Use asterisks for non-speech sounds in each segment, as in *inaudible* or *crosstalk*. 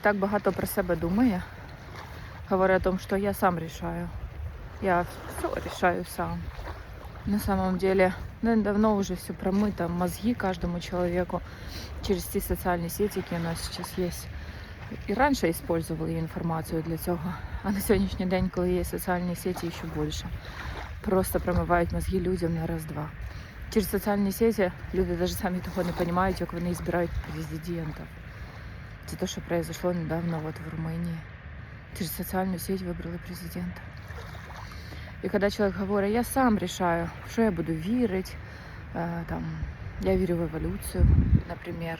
так багато про себе думає. Говорить о том, що я сам рішаю. Я все решаю сам. На самом деле, ну, давно уже все промыто, мозги каждому человеку через ті соціальні сети, які у нас сейчас есть. І раніше использовали інформацію для цього, а на сьогоднішній день, коли є соціальні сети, ще більше. Просто промивають мозги людям на раз-два. Через соціальні сети люди навіть самі того не розуміють, як вони збирають президентів. Це те, що произошло недавно от в Румунії. Через соціальну сеть вибрали президента. І коли чоловік говорить, я сам рішаю, що я буду вірити, е, там, я вірю в еволюцію, наприклад.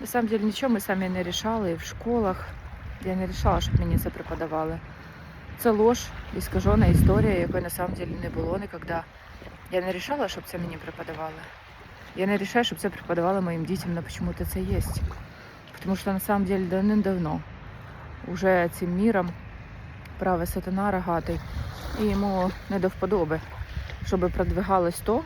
На самом деле нічого ми самі не рішали і в школах. Я не рішала, щоб мені це преподавали. Це лож, іскажена історія, якої на самом деле не було ніколи. Я не рішала, щоб це мені преподавали. Я не рішаю, щоб це преподавали моїм дітям, але почему-то це є. Тому що на самом деле давним-давно уже цим міром праве сатана рогатий, і йому не до вподоби, щоб продвигалось то,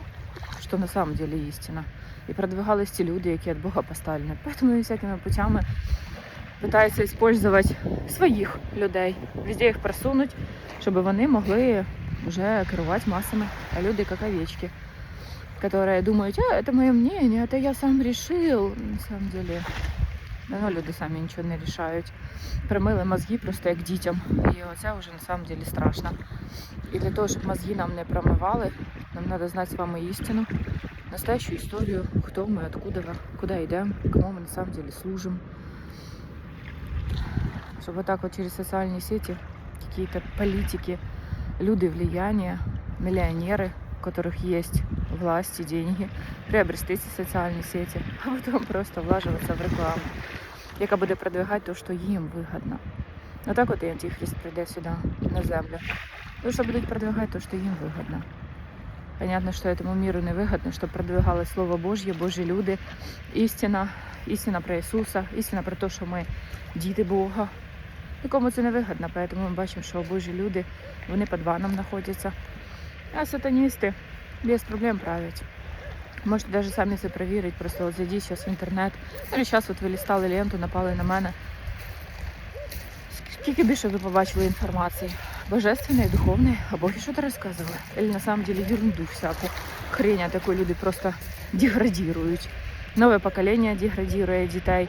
що на самом деле істина. І продвигались ті люди, які від Бога поставлені. Поэтому він всякими путями питається використовувати своїх людей, везде їх просунуть, щоб вони могли вже керувати масами. А люди як овечки, которые думають, а це моє мнение, це я сам рішив. На самом деле, давно люди самі нічого не рішають. Примили мозги просто як дітям. І оце вже на самом деле страшно. І для того, щоб мозги нам не промивали, нам треба знати з вами істину, настоящую историю, кто мы, откуда, мы, куда идем, кому мы на самом деле служим. Чтобы вот так вот через социальные сети какие-то политики, люди влияния, миллионеры, у которых есть власть и деньги, приобрести ці соціальні сети, *laughs* а потім просто влажуватися в рекламу, яка буде продвигати те, що їм вигідно. Отак от і антихрист прийде сюди, на землю. Тому що будуть продвигати те, що їм вигідно. Понятно, что этому миру не выгодно, чтобы продвигалось Слово Божье, Божі люди, істина, істина про Ісуса, істина про те, що ми діти Бога. Нікому це не вигодно, тому ми бачимо, що Божі люди, вони під ваном знаходяться. А сатаністи без проблем правлять. Можете навіть самі це перевірити, просто от зайдіть зараз в інтернет. Ну, зараз от ви лістали ленту, напали на мене. Скільки більше ви побачили інформації? Божественной, духовной, а Боги что-то рассказывали. Или на самом деле ерунду всякую. Хрень, а такой люди просто деградируют. Новое поколение деградирует дітей.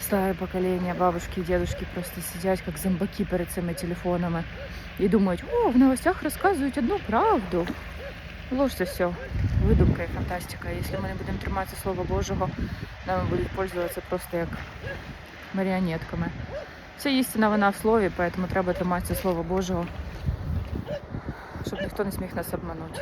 Старе покоління, бабушки, дедушки просто сидять як зомбаки перед цими телефонами і думають, о, в новостях розказують одну правду. Ложь це все. Видумка і фантастика. Якщо ми не будемо триматися Слова Божого, нами будуть пользуватися просто як маріонетками. Вся істина вона в слові, тому треба триматися Слова Божого, щоб ніхто не зміг нас обманути.